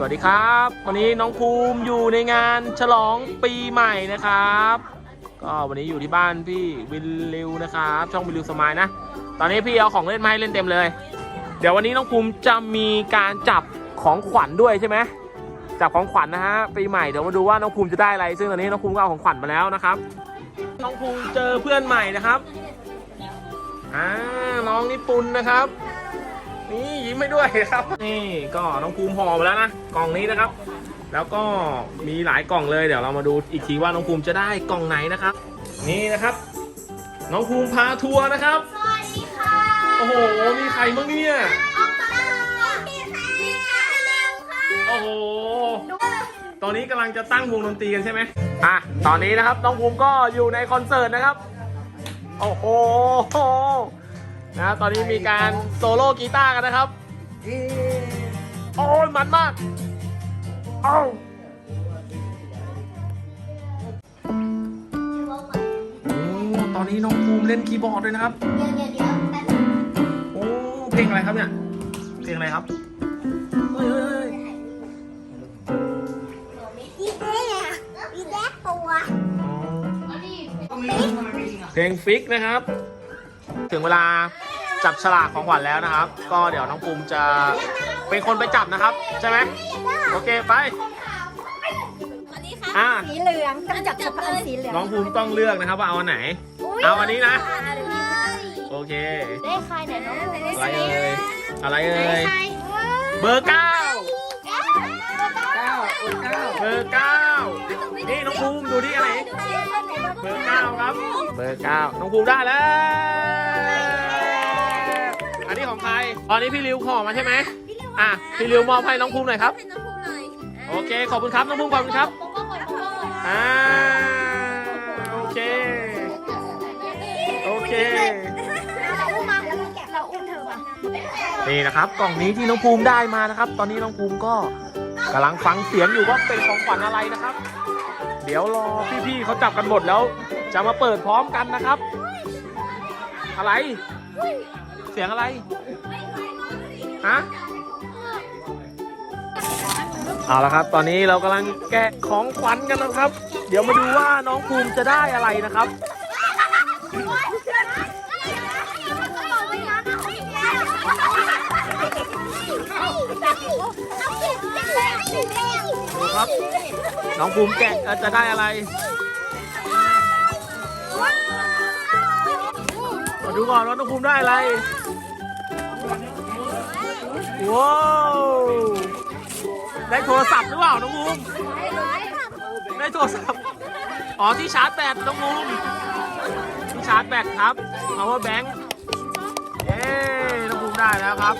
สวัสดีครับ วันนี้น้องภูมิอยู่ในงานฉลองปีใหม่นะครับ ก็วันนี้อยู่ที่บ้านพี่วินลิวนะครับ ช่องวินลิวสมายนะ ตอนนี้พี่เอาของเล่นมาให้เล่นเต็มเลย เดี๋ยววันนี้น้องภูมิจะมีการจับของขวัญด้วยใช่ไหมจับของขวัญนะฮะปีใหม่เดี๋ยวมาดูว่าน้องภูมิจะได้อะไร ซึ่งตอนนี้น้องภูมิก็เอาของขวัญมาแล้วนะครับ น้องภูมิเจอเพื่อนใหม่นะครับอ่าน้องนิปุนนะครับ นี่ยิ้มให้ด้วยครับ นี่ก็น้องภูมิห่อมาแล้วนะกล่องนี้นะครับ แล้วก็มีหลายกล่องเลยเดี๋ยวเรามาดูอีกทีว่าน้องภูมิจะได้กล่องไหนนะครับ นี่นะครับ น้องภูมิพาทัวร์นะครับ สวัสดีค่ะโอ้โหมีใครบ้างเนี่ยออกมาแล้วพี่พี่ค่ะเร็วค่ะโอ้โหดูตอนนี้กำลังจะตั้งวงดนตรีกันใช่ไหมอะตอนนี้นะครับน้องภูมิก็อยู่ในคอนเสิร์ตนะครับ โอ้โห นะตอนนี้มีการโซโล่กีตาร์กันนะครับ โอ้ยมันมากเอ้าโอ้ตอนนี้น้องภูมิเล่นคีย์บอร์ดด้วยนะครับ เดี๋ยวเดี๋ยวเดี๋ยวแป๊บโอ้เพลงอะไรครับเนี่ย เพลงอะไรครับเฮ้ยเฮ้ยเฮ้ยพี่แด้พี่แด้ตัวอ๋อเพลงฟิกนะครับ ถึงเวลา จับฉลากของขวัญแล้วนะครับ ก็เดี๋ยวน้องภูมิจะเป็นคนไปจับนะครับ ใช่ไหมโอเคไปอะสีเหลืองต้องจับจับอันสีเหลืองน้องภูมิต้องเลือกนะครับว่าเอาอันไหน เอาอันนี้นะ โอเค ได้ใครไหนน้องอะไรเอ่ยอะไรเอ่ยเบอร์เก้าเก้าเบอร์เก้านี่น้องภูมิดูที่อะไร เบอร์เก้าครับ เบอร์เก้าน้องภูมิได้แล้ว ตอนนี้พี่ริวขอมาใช่ไหมอะพี่ริวมอบให้น้องภูมิหน่อยครับ ให้น้องภูมิหน่อยโอเค ขอบคุณครับน้องภูมิขอบคุณครับ ปกป้องก่อนปกป้องก่อนอ่า โอเค โอเค เราอุ้มมาแล้วแกะเราอุ้มเธอมานี่นะครับ กล่องนี้ที่น้องภูมิได้มานะครับ ตอนนี้น้องภูมิก็กำลังฟังเสียงอยู่ว่าเป็นของขวัญอะไรนะครับ เดี๋ยวรอพี่ๆเขาจับกันหมดแล้ว จะมาเปิดพร้อมกันนะครับ อะไร เสียงอะไร ฮะ เอาละครับ ตอนนี้เรากำลังแกะของขวัญกันแล้วครับ เดี๋ยวมาดูว่าน้องภูมิจะได้อะไรนะครับดูครับ น้องภูมิแกะจะได้อะไร ดูก่อนว่าน้องภูมิได้อะไรว้าวได้โทรศัพท์หรือเปล่าน้องภูมิได้โทรศัพท์อ๋อที่ชาร์จแบตน้องภูมิที่ชาร์จแบตครับ power bank เย้น้องภูมิได้แล้วครับ